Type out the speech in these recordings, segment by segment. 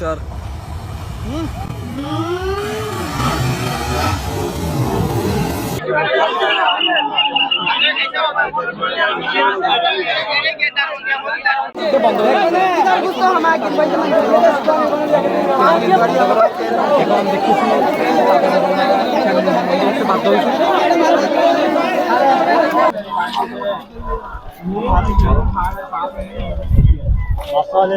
Officer ভালো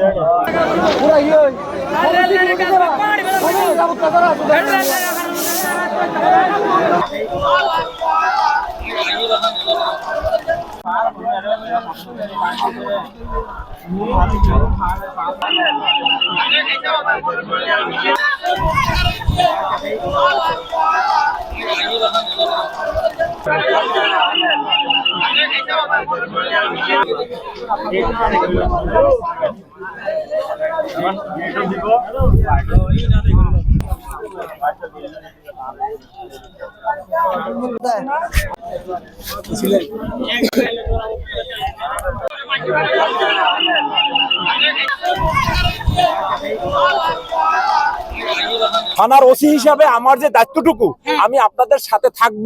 থানার OC হিসাবে আমার যে দায়িত্বটুকু আমি আপনাদের সাথে থাকব।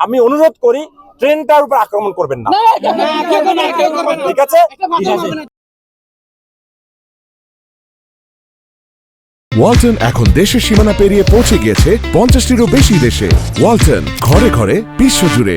আমি অনুরোধ করি ট্রেনটার উপর আক্রমণ করবেন না। ঠিক আছে? ওয়ালটন এখন দেশের সীমানা পেরিয়ে পৌঁছে গিয়েছে পঞ্চাশটিরও বেশি দেশে। ওয়ালটন ঘরে ঘরে বিশ্বজুড়ে।